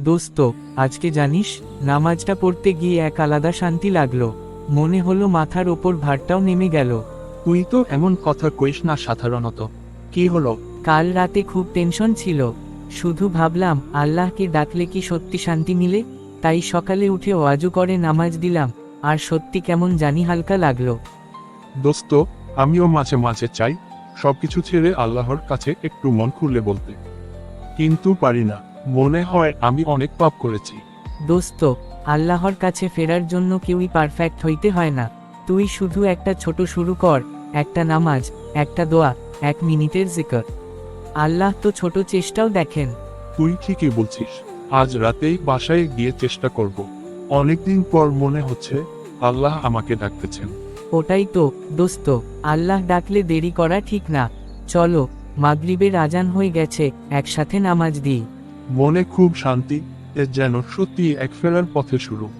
দোস্ত আজকে জানিস নামাজটা পড়তে গিয়ে এক আলাদা শান্তি লাগল। মনে হলো মাথার ওপর ভারটাও নেমে গেল। তুই তো এমন কথা কইস না সাধারণত। কি হলো? কাল রাতে খুব টেনশন ছিল। শুধু ভাবলাম আল্লাহকে ডাকলে কি সত্যি শান্তি মিলে? তাই সকালে উঠে ওয়াজু করে নামাজ দিলাম। আর সত্যি কেমন জানি হালকা লাগল। দোস্ত আমিও মাঝে মাঝে চাই সবকিছু ছেড়ে আল্লাহর কাছে একটু মন খুলে বলতে। কিন্তু পারি না। মনে হয় আমি অনেক পাপ করেছি। দোস্ত আল্লাহর কাছে ফেরার জন্য কেউই পারফেক্ট হইতে হয় না। তুই শুধু একটা ছোট শুরু কর একটা নামাজ একটা দোয়া এক মিনিটের জিকর। আল্লাহ তো ছোট চেষ্টাও দেখেন। তুই ঠিকই বলছিস আজ রাতেই বাসায় গিয়ে চেষ্টা করব। অনেকদিন পর মনে হচ্ছে আল্লাহ আমাকে ডাকতেছেন। ওটাই তো দোস্ত আল্লাহ ডাকলে দেরি করা ঠিক না। চলো মাগরিবের আজান হয়ে গেছে একসাথে নামাজ দিই। মনে খুব শান্তি এ যেন সত্যি এক ফেলার পথে শুরু।